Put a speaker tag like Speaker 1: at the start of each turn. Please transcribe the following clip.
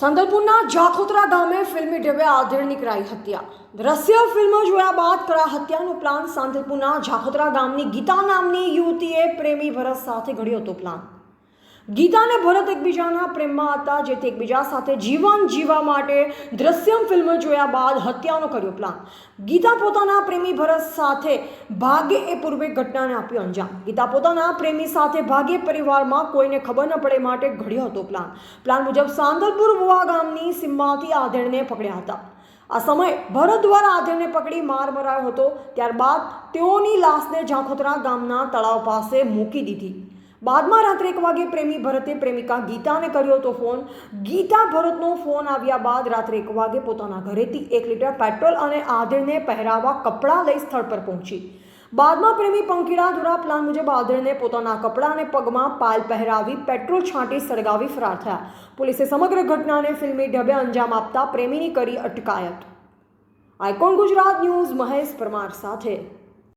Speaker 1: સંદલપુરના જાખોતરા ગામે ફિલ્મી ઢબે આધેડની કરાઈ હત્યા. દ્રશ્ય ફિલ્મ જોયા બાદ કરા હત્યાનો પ્લાન સાંતલપુરના જાખોતરા ગામની ગીતા નામની યુવતીએ પ્રેમી ભરત સાથે ઘડ્યો હતો પ્લાન. ગીતા અને ભરત એકબીજાના પ્રેમમાં હતા, જેથી એકબીજા સાથે જીવન જીવવા માટે દ્રશ્યમ ફિલ્મ જોયા બાદ હત્યાનો કર્યો પ્લાન. ગીતા પોતાના પ્રેમી ભરત સાથે ભાગે એ પૂર્વે ઘટનાને આપ્યો અંજામ. ગીતા પોતાના પ્રેમી સાથે ભાગે પરિવારમાં કોઈને ખબર ન પડે માટે ઘડ્યો હતો પ્લાન. પ્લાન મુજબ સાંદલપુર વુવા ગામની સીમમાંથી આધેડને પકડ્યા હતા. આ સમયે ભરત દ્વારા આધેડને પકડી માર મરાયો હતો, ત્યારબાદ તેઓની લાશને ઝાંખોતરા ગામના તળાવ પાસે મૂકી દીધી. બાદમાં રાત્રે એક વાગે પ્રેમી ભરતે પ્રેમિકા ગીતાને કર્યો હતો ફોન. ગીતા ભરતનો ફોન આવ્યા બાદ રાત્રે એક વાગે પોતાના ઘરેથી એક લીટર પેટ્રોલ અને આધેડને પહેરાવવા કપડાં લઈ સ્થળ પર પહોંચી. બાદમાં પ્રેમી પંખીડા દ્વારા પ્લાન મુજબ આધેડને પોતાના કપડાં અને પગમાં પાલ પહેરાવી પેટ્રોલ છાંટી સળગાવી ફરાર થયા. પોલીસે સમગ્ર ઘટનાને ફિલ્મી ઢબે અંજામ આપતા પ્રેમીની કરી અટકાયત. આઇકોન ગુજરાત ન્યૂઝ, મહેશ પરમાર સાથે.